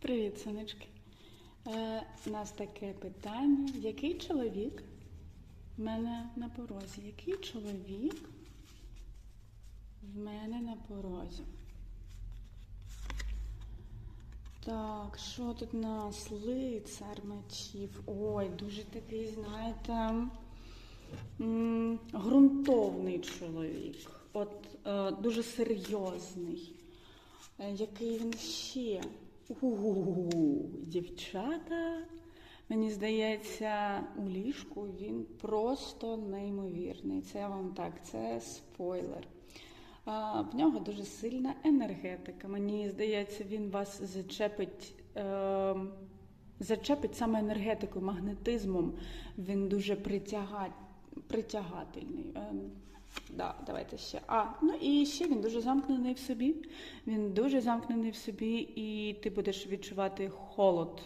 Привіт, сонечки. Е, у нас таке питання. Який чоловік в мене на порозі? Який чоловік в мене на порозі? Так, що тут у нас? Лицар мечів. Ой, дуже такий, знаєте, ґрунтовний чоловік. От е, дуже серйозний. Е, Який він ще? У, дівчата. Мені здається, у ліжку він просто неймовірний. Це вам так, це спойлер. А, в нього дуже сильна енергетика. Мені здається, він вас зачепить. Е, Зачепить саме енергетикою, магнетизмом. Він дуже притяга... притягательний. Да, давайте ще. А, ну і ще він дуже замкнений в собі. Він дуже замкнений в собі, і ти будеш відчувати холод